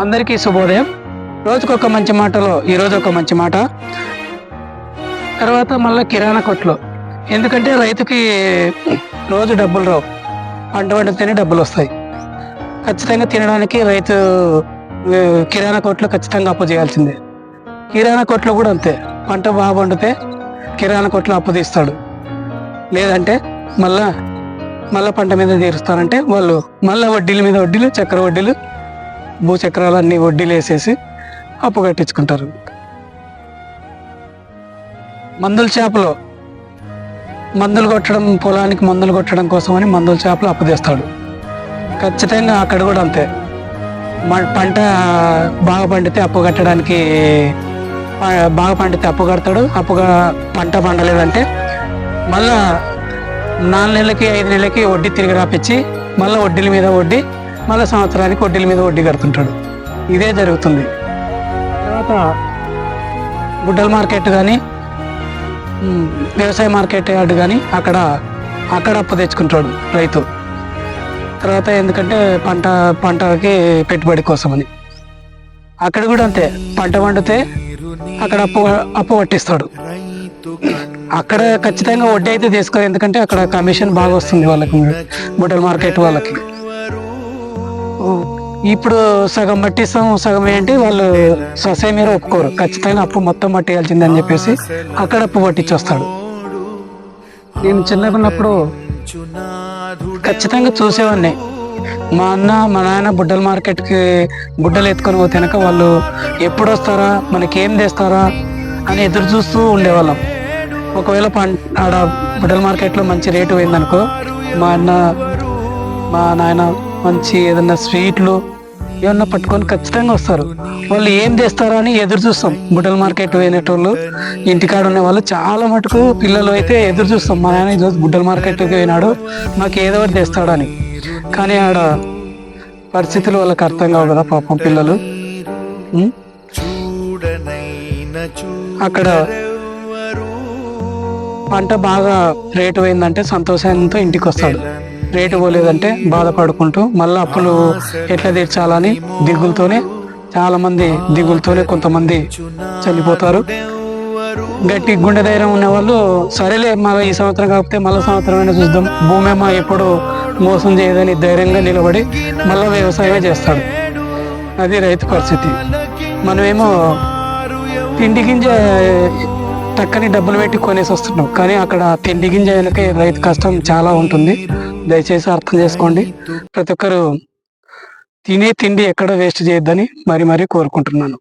అందరికీ శుభోదయం. రోజుకొక మంచి మాటలో ఈరోజు ఒక మంచి మాట. తర్వాత మళ్ళీ కిరాణా కొట్లో. ఎందుకంటే రైతుకి రోజు డబ్బులు రావు. పంట పండితేనే డబ్బులు వస్తాయి ఖచ్చితంగా తినడానికి రైతు కిరాణా కొట్లు ఖచ్చితంగా అప్పు చేయాల్సిందే. కిరాణా కొట్లో కూడా అంతే. పంట బాగా పండితే కిరాణా కొట్లో అప్పు తీస్తాడు. లేదంటే మళ్ళా మళ్ళా పంట మీద తీరుస్తారంటే వాళ్ళు మళ్ళీ వడ్డీల మీద వడ్డీలు చక్కెర వడ్డీలు భూచక్రాలన్నీ వడ్డీలు వేసేసి అప్పు కట్టించుకుంటారు. మందుల చేపలు మందులు కొట్టడం పొలానికి మందులు కొట్టడం కోసమని మందుల చేపలు అప్పు ఖచ్చితంగా అక్కడ కూడా అంతే. మ- పంట బాగా పండితే అప్పు కట్టడానికి బాగా పండితే అప్పు కడతాడు. అప్పుగా పంట పండలేదంటే మళ్ళా నాలుగు నెలలకి ఐదు నెలలకి వడ్డీ తిరిగి రాపించి మళ్ళీ వడ్డీల మీద వడ్డీ మళ్ళీ సంవత్సరానికి వడ్డీల మీద వడ్డీ కడుతుంటాడు. ఇదే జరుగుతుంది. తర్వాత గుడ్డల మార్కెట్ కానీ వ్యవసాయ మార్కెట్ యార్డు కానీ అక్కడ అక్కడ అప్పు తెచ్చుకుంటాడు రైతు. తర్వాత ఎందుకంటే పంట పంటకి పెట్టుబడి కోసమని అక్కడ కూడా అంతే పంట వండితే అక్కడ అప్పు అప్పు పట్టిస్తాడు. అక్కడ ఖచ్చితంగా వడ్డీ అయితే తీసుకోరు ఎందుకంటే అక్కడ కమిషన్ బాగా వస్తుంది వాళ్ళకి బుట్టల మార్కెట్ వాళ్ళకి. ఇప్పుడు సగం మట్టిస్తాం సగం ఏంటి వాళ్ళు సొసై మీద ఒప్పుకోరు. ఖచ్చితంగా అప్పు మొత్తం మట్టేయాల్సిందని అని చెప్పేసి అక్కడ అప్పు పట్టించొస్తాడు. నేను చిన్నగా ఉన్నప్పుడు ఖచ్చితంగా చూసేవాడిని. మా అన్న మా నాయన బుడ్డల మార్కెట్కి బుడ్డలు ఎత్తుకొని పోతే వాళ్ళు ఎప్పుడు వస్తారా మనకి ఏం తెస్తారా అని ఎదురు చూస్తూ ఉండేవాళ్ళం. ఒకవేళ పం ఆడ బుడ్డల మార్కెట్లో మంచి రేటు పోయిందనుకో మా అన్న మా నాయన మంచి ఏదన్నా స్వీట్లు ఏమన్నా పట్టుకొని ఖచ్చితంగా వస్తారు. వాళ్ళు ఏం చేస్తారా అని ఎదురు చూస్తాం. బుట్టల మార్కెట్ పోయినటోళ్ళు ఇంటికాడ ఉన్న వాళ్ళు చాలా మటుకు పిల్లలు అయితే ఎదురు చూస్తాం. మా నాయన ఈరోజు బుట్టల మార్కెట్కి పోయినాడు మాకు ఏదో ఒకటి తెస్తాడని. కానీ ఆడ పరిస్థితులు వాళ్ళకి అర్థం కావు కదా పాపం పిల్లలు? అక్కడ పంట బాగా రేటు పోయిందంటే సంతోషంతో ఇంటికి వస్తాడు. రేటు పోలేదంటే బాధపడుకుంటూ మళ్ళీ అప్పులు ఎట్లా తీర్చాలని దిగులతోనే చాలా మంది దిగులతోనే కొంతమంది చనిపోతారు. గట్టి గుండె ధైర్యం ఉన్న వాళ్ళు సరేలే మళ్ళీ ఈ సంవత్సరం కాకపోతే మళ్ళీ సంవత్సరం అయినా చూద్దాం. భూమి అమ్మ ఎప్పుడు మోసం చేయదని ధైర్యంగా నిలబడి మళ్ళీ వ్యవసాయమే చేస్తాడు. అది రైతు పరిస్థితి. మనమేమో తిండి గింజ టక్కని డబ్బులు పెట్టి కొనేసి వస్తున్నాం. కానీ అక్కడ తిండి గింజ వెనక రైతు కష్టం చాలా ఉంటుంది. దయచేసి అర్థం చేసుకోండి. ప్రతి ఒక్కరు తినే తిండి ఎక్కడ వేస్ట్ చేయొద్దని మరి మరీ కోరుకుంటున్నాను.